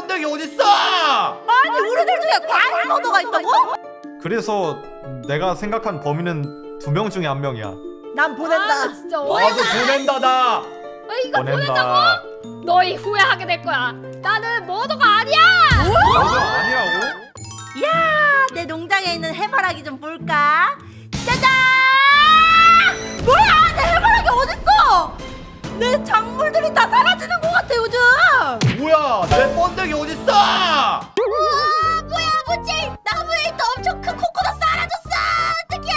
번데기 어딨어? 아니 우리들 중에 과일 머더가 있다고? 그래서 내가 생각한 범인은 두 명 중에 한 명이야. 난 보낸다. 아 진짜. 나도 보낸다 나. 아, 이거 보낸다고? 보낸다. 너희 후회하게 될 거야. 나는 머더가 아니야. 너도 아니라고? 야, 내 농장에 있는 해바라기 좀 볼까? 짜잔! 뭐야, 내 해바라기 어딨어? 내 작물들이 다 사라지는 요즘. 뭐야 내 번데기 어딨어? 우와, 뭐야, 뭐지? 나무에 있던 엄청 큰 코코넛 사라졌어. 어떡해?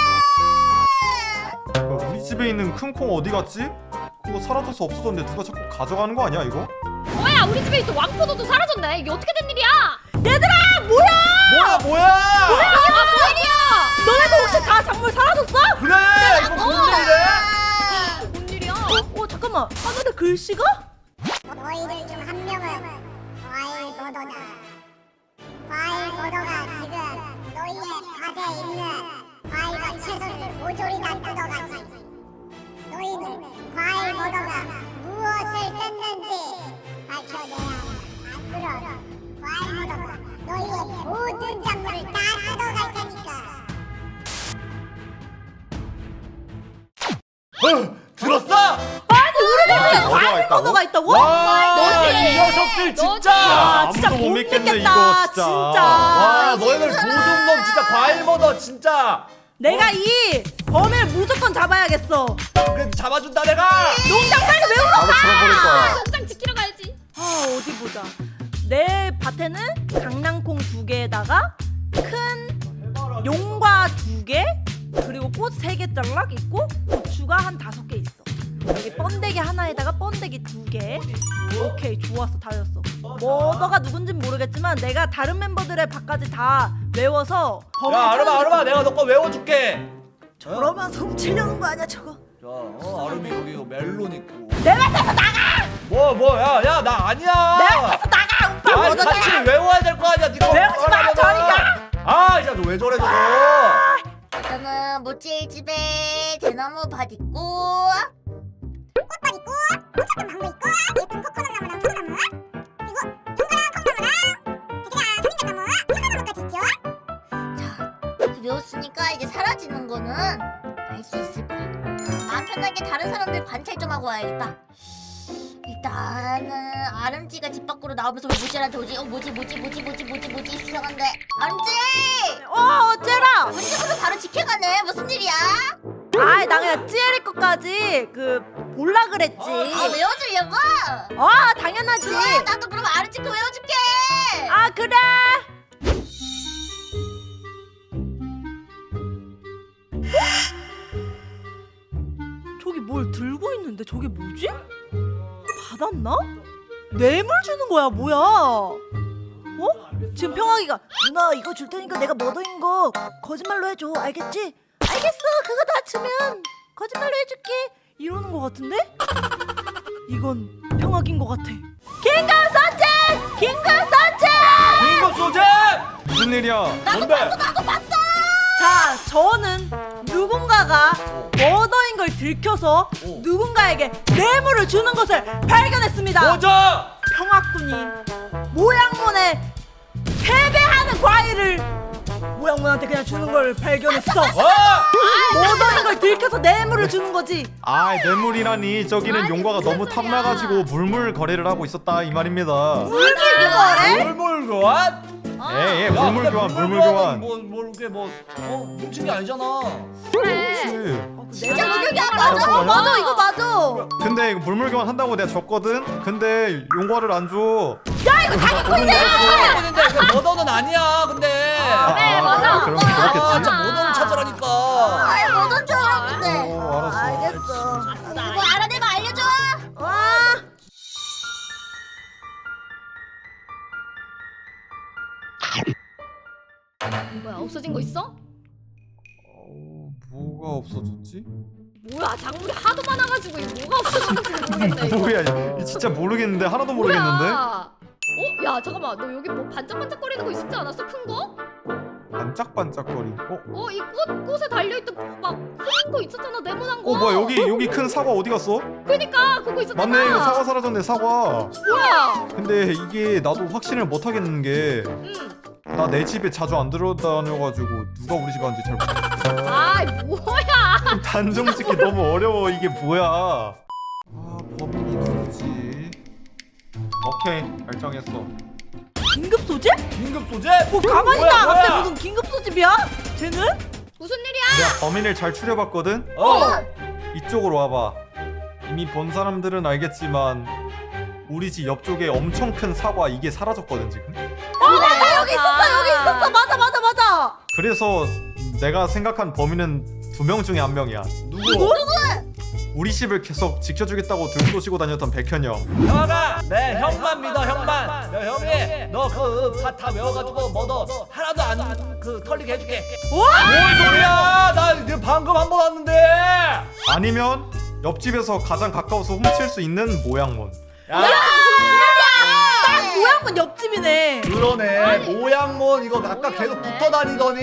야, 우리 집에 있는 큰 콩 어디 갔지? 그거 사라져서 없어졌는데 누가 자꾸 가져가는 거 아니야 이거? 뭐야 우리 집에 있던 왕포도도 사라졌네. 이게 어떻게 된 일이야? 얘들아, 뭐야? 뭐야 뭐야? 이게 무슨 일이야? 너네도 혹시 다 작물 사라졌어? 그래 이거 무슨 일이래? 뭔 일이야? 어, 잠깐만. 아, 근데 글씨가? 너희들 중한 명은 버더다. 과일 버더가 지금 너희의 밭에 있는 과일과 채소를 모조리 다 뜯어가지. 너희는 과일 버더가 무엇을 뜯는지 밝혀내야 한다. 안 그럼 과일 버더가 너희의 모든 작물을 다 뜯어갈 테니까. 어, 들었어? 과일 있다고? 버더가 있다고? 와, 너지. 이 녀석들. 진짜. 아, 진짜 아무도 못못 믿겠네, 믿겠다, 이거 진짜. 진짜. 와, 너희들 도둑놈 진짜 과일 버더 진짜. 내가 이 범인을 무조건 잡아야겠어. 그래 잡아준다 내가. 농장 빨리 왜 울어? 바로 거야. 농장 지키러 가야지. 아 어디 보자. 내 밭에는 강낭콩 두 개에다가 큰 용과 두 개, 그리고 꽃 세개 짤락 있고 고추가 한 다섯 개 있어. 여기 번데기 하나에다가 번데기 두 개. 오케이 좋았어 다 외웠어. 뭐너가 누군진 모르겠지만 내가 다른 멤버들의 밭까지 다 외워서 야 아르마. 아르마 내가 너 거 외워줄게. 저러면 훔치려는 거 아니야 저거? 자, 어, 아름이 여기 멜론 있고. 내 밭에서 나가! 뭐, 뭐, 야, 야, 나 아니야. 내 밭에서 나가! 오빠 아니, 뭐너 같이 외워야 될 거 아니야, 니가. 외우지 마, 하려면은. 저리 가! 아, 야, 너 왜 저래, 저거? 일단은 모찌 집에 대나무 밭 있고 엄청난 망고 있고 예쁜 코코넛 나무랑 소나무. 그리고 동그란 콩나무랑 되게랑 성인잣나무. 사과나무까지 있죠? 자 외웠으니까 이제 사라지는 거는 알 수 있을 거야. 마음 편하게 다른 사람들 관찰 좀 하고 와야겠다. 일단은 아름지가 집 밖으로 나오면서 왜 모찌한테 오지? 어 뭐지 뭐지 뭐지 뭐지 뭐지 뭐지? 수상한데. 아름지! 어 어째라! 언제부터 바로 지켜가네. 무슨 일이야? 아이 나 그냥 찌엘이 것까지 그 볼라 그랬지. 아 외워주려고? 아 당연하지. 좋아 나도 그럼 아르치크 외워줄게 아 그래. 저기 뭘 들고 있는데 저게 뭐지? 받았나? 뇌물 주는 거야 뭐야? 어? 지금 평화기가 누나 이거 줄 테니까 내가 머더인 거 거짓말로 해줘 알겠지? 알겠어 그거 다 주면 거짓말로 해줄게 이러는 거 같은데? 이건 평화기인 거 같아 긴급 선체! 긴급 선체! 긴급 소재! 무슨 일이야? 뭔데? 자, 저는 누군가가 머더인 걸 들켜서 오. 누군가에게 뇌물을 주는 것을 발견했습니다. 뭐죠? 평화꾼이 모양문에 세배하는 과일을 모양문한테 그냥 주는 걸 발견했어. 어? 머더인 걸 들켜서 뇌물을 주는 거지. 아 뇌물이라니 저기는 용과가 너무 탐나가지고 물물 거래를 하고 있었다 이 말입니다. 물질 거래? 물물 교환? 예 예 야, 물물 근데 교환 물물 교환. 뭐, 뭐, 이렇게 뭐, 어, 훔친 게 아니잖아. 그래. 그치. 진짜 물질 알고 맞아. 어, 맞아. 이거 맞아. 근데 이거 물물 교환 한다고 내가 줬거든. 근데 용과를 안 줘. 야, 이거 자기 꼴이야. 근데 그 머더는 아니야, 근데. 그래, 맞아. 그럼 아, 그렇겠지. 진짜 머더는 찾으라니까. 아이 뭐든 줄 알았는데 어, 알았어. 알겠어. 없어진 거 있어? 어, 뭐가 없어졌지? 뭐야 작물이 하도 많아가지고 이거 뭐가 없어졌는지 모르겠네. 이거. 뭐야 이- 이 진짜 모르겠는데 하나도 모르겠는데. 뭐야? 어? 야 잠깐만 너 여기 뭐 반짝반짝거리는 거 있었지 않았어? 큰 거? 반짝반짝거리. 어? 어, 이 꽃, 꽃에 달려있던 막큰거 있었잖아, 네모난 거. 어 뭐야 여기 여기 큰 사과 어디 갔어? 그니까, 그거 있었잖아. 맞네 이거 사과 사라졌네 사과. 뭐야? 근데 이게 나도 확신을 못 하겠는 게 나 응. 내 집에 자주 안 들어다녀가지고 누가 우리 집 왔는지 잘 모르겠어. 아이, 뭐야? 단정 짓기 너무 어려워 이게 뭐야? 아 범인이 누구지? 오케이 결정했어. 긴급 소집? 긴급 소재? 뭐 가만히 뭐야, 있다 뭐야? 갑자기 무슨 긴급 소집이야? 쟤는? 무슨 일이야? 내가 범인을 잘 추려봤거든. 어. 이쪽으로 와봐. 이미 본 사람들은 알겠지만 우리 집 옆쪽에 엄청 큰 사과 이게 사라졌거든 지금. 그래서 내가 생각한 범인은 두 명 중에 한 명이야. 누구? 우리 집을 계속 지켜주겠다고 들 쏘시고 다녔던 백현 형. 형아 내 형만 믿어 형만 야 형이 너그 파타 외워가지고 뭐너 하나도 안 그 털리게 해줄게 와 뭔 소리야 나 이제 방금 한 번 왔는데 아니면 옆집에서 가장 가까워서 훔칠 수 있는 모양몬. 야딱 모양은 옆집이네 그러네 모양몬 이거 아까. 계속 붙어 다니더니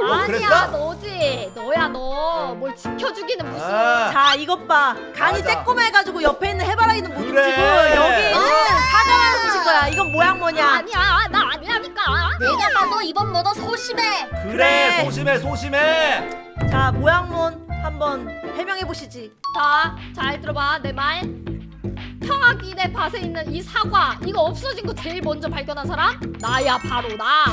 어, 아니야, 그랬어? 너지. 너야, 너. 뭘 지켜주기는 무슨. 아, 자 이것 봐 간이 맞아. 쬐꼬매가지고 옆에 있는 해바라기는 못 그래. 훔치고 여기는 사과만 훔친 거야 이건 모양 뭐냐 아니야, 나 아니라니까. 내가 봐도 이번 모더 소심해. 그래 그래. 소심해 소심해 자 모양몬 한번 해명해 보시지 자, 잘 들어봐, 내 말. 평화기내 밭에 있는 이 사과, 이거 없어진 거 제일 먼저 발견한 사람? 나야, 바로 나.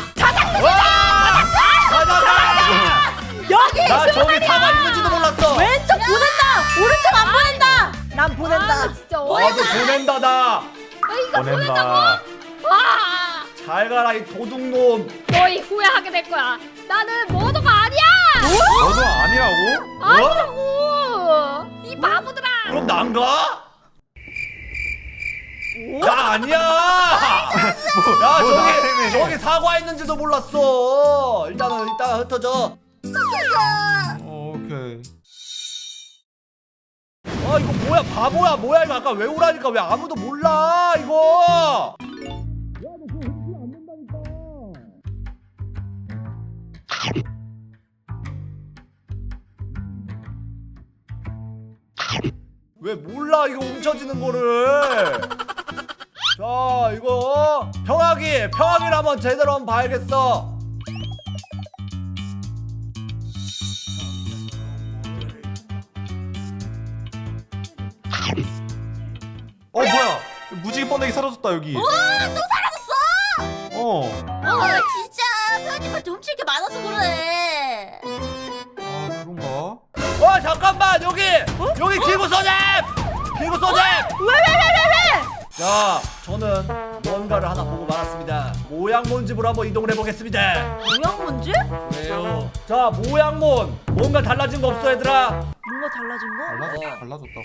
여기 나 저기 사과 있는지도 몰랐어 왼쪽 보낸다 오른쪽 안 보낸다 난 보낸다 아, 진짜 나도 어이가. 보낸다 나잘 아, 이거 보낸다고? 보낸다. 와, 가라 이 도둑놈 너희 후회하게 될 거야. 나는 머더가 아니야. 너도 아니라고? 아니라고. 이 바보들아. 그럼 난가? 나 아니야. 야 뭐 저기 나라며. 저기 사과 있는지도 몰랐어. 일단은 이따가 흩어져. 어, 오케이. 아 이거 뭐야? 바보야 뭐야? 이거 아까 외우라니까? 왜 아무도 몰라 이거? 왜 몰라 이거 훔쳐지는 거를 자 이거 평화기 평화기를 한번 제대로 한번 봐야겠어 어 뭐야? 무지개 번데기 사라졌다 여기. 와또 사라졌어. 어. 아 진짜 편집한테 훔칠 게 많아서 그래. 아 그런가? 어 잠깐만 여기 여기 기구 소집 기구 소집 왜왜 왜 왜왜 자 저는 뭔가를 하나 보고 말았습니다 모양몬 집으로 한번 이동을 해보겠습니다 모양 뭔지? 왜요 자 모양몬 뭔가 달라진 거 없어 얘들아 뭔가 달라진 거? 달라 어. 달라졌다고.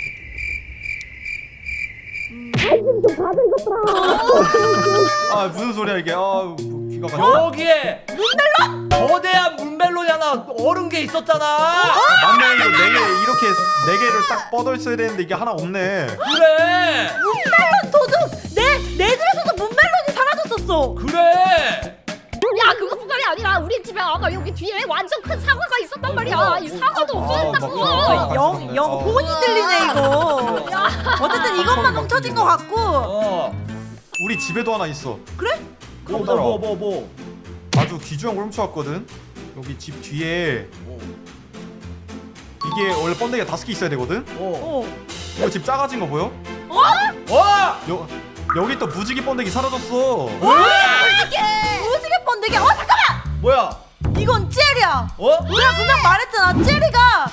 아 무슨 소리야 이게? 아 뭐, 귀가 가. 여기에 문멜론 거대한 문멜론이 하나 얼은 게 있었잖아 맞네 이거 네개 이렇게 네 개를 딱 뻗어 있어야 되는데 이게 하나 없네. 그래 문멜론 도둑 사라졌었어 그래 야 그것뿐만이 아니라 우리 집에 아까 여기 뒤에 완전 큰 사과가 있었단 말이야. 어, 이 사과도 어, 없어졌다고. 어, 막- 영, 영 혼이 들리네 이거 어쨌든 이것만 훔쳐진 것 같고 우리 집에도 하나 있어. 그래? 뭐뭐 뭐 뭐 아주 귀중한 걸 훔쳐왔거든. 여기 집 뒤에 이게 원래 번데기가 다섯 개 있어야 되거든. 어. 어 이거 집 작아진 거 보여? 어! 여 여기 또 무지개 번데기 사라졌어. 무지개! 번데기? 어 잠깐만! 뭐야? 이건 젤이야. 어? 우리가 분명 말했잖아. 젤이가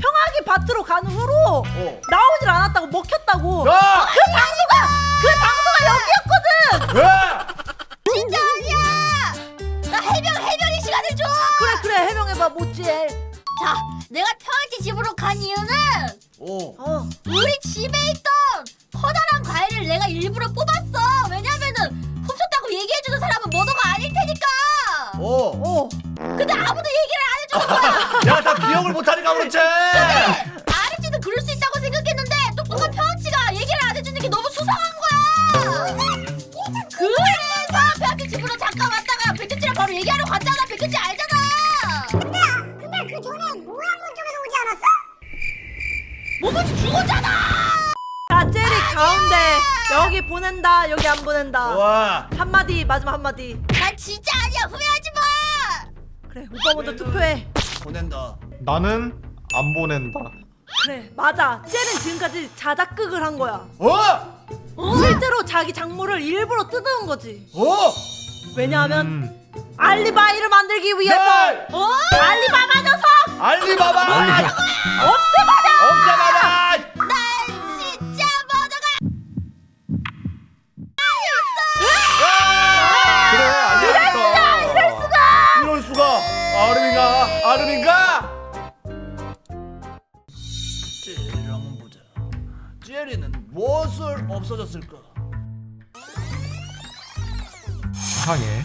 평화기 밭으로 간 후로 어. 나오질 않았다고 먹혔다고. 야! 그 장소가 그 장소가 여기였거 보낸다. 여기 안 보낸다. 좋아. 한마디 마지막 한마디. 난 진짜 아니야. 후회하지 마. 그래 오빠 먼저 투표해. 보낸다. 나는 안 보낸다. 그래 맞아. 젤은 지금까지 자작극을 한 거야. 어? 실제로 자기 작물을 일부러 뜯어온 거지. 어? 왜냐하면 음, 알리바이를 만들기 위해서. 네! 어? 알리바바 녀석 알리바바 없애버려. 없애봐라 없어졌을까 이상해.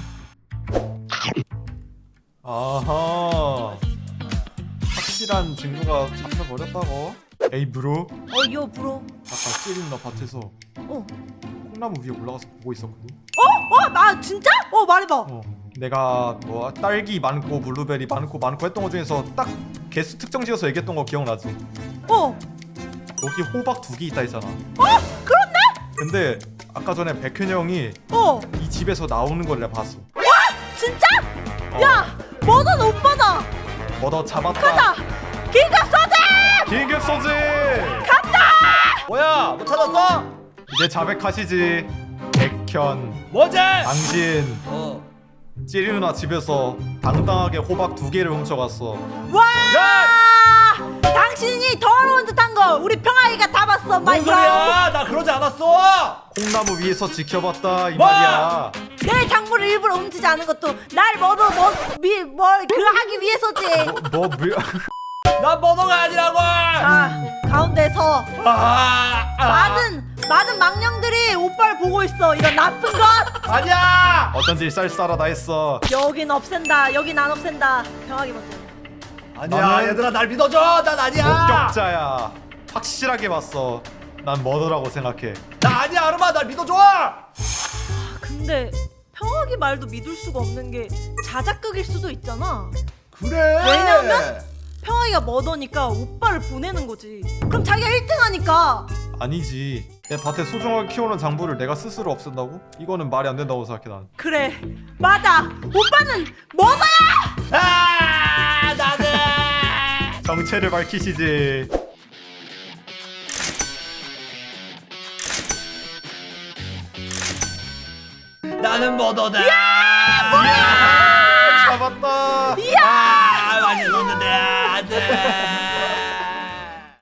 아하. 확실한 증거가 잡혀버렸다고. 에이 브로. 어여 브로 아까 찌린 너 밭에서 어? 콩나무 위에 올라가서 보고 있었거든. 어? 어? 나 진짜? 어 말해봐 어. 내가 뭐 딸기 많고 블루베리 많고 많고 했던 것 중에서 딱 개수 특정 지어서 얘기했던 거 기억나지? 어 여기 호박 두 개 있다 했잖아. 어? 그렇네? 근데 아까 전에 백현 형이 어 이 집에서 나오는 걸 내가 봤어. 진짜? 어. 야 뭐든 오빠다 뭐더 잡았다. 가자 긴급 소재 긴급 소지. 뭐야 뭐 찾았어? 이제 자백하시지. 백현, 뭐지? 당신 어. 찌리 누나 집에서 당당하게 호박 두 개를 훔쳐갔어. 와 야! 당신이 더러운 듯한 거 우리 평아이가 다 봤어 뭔 마이 브라운 소리야? 나 그러지 않았어. 콩나무 위에서 지켜봤다 이 뭐? 말이야. 내 작물을 일부러 훔치지 않은 것도 날 뭐도 뭐뭘그 하기 위해서지. 뭐, 뭐, 뭐난 번호가 아니라고! 자 가운데서 아, 아. 많은 많은 망령들이 오빠를 보고 있어 이런 나쁜 것. 아니야! 어쩐지 쌀쌀하다 했어. 여긴 없앤다 여긴 안 없앤다. 평하게 먼저 아니야 나는- 얘들아 날 믿어줘 난 아니야 합격자야. 확실하게 봤어. 난 머더라고 생각해. 나 아니야 아름아 날 믿어줘 아, 근데 평하기 말도 믿을 수가 없는 게 자작극일 수도 있잖아 그래 왜냐면? 평하기가 머더니까 오빠를 보내는 거지 그럼 자기가 1등 하니까 아니지. 내 밭에 소중하게 키우는 장부를 내가 스스로 없앤다고? 이거는 말이 안 된다고 생각해 난. 그래 맞아 오빠는 머더야 아 정체를 밝히시지. 나는 뭐더다 잡았다. 아 많이 썼는데 안 돼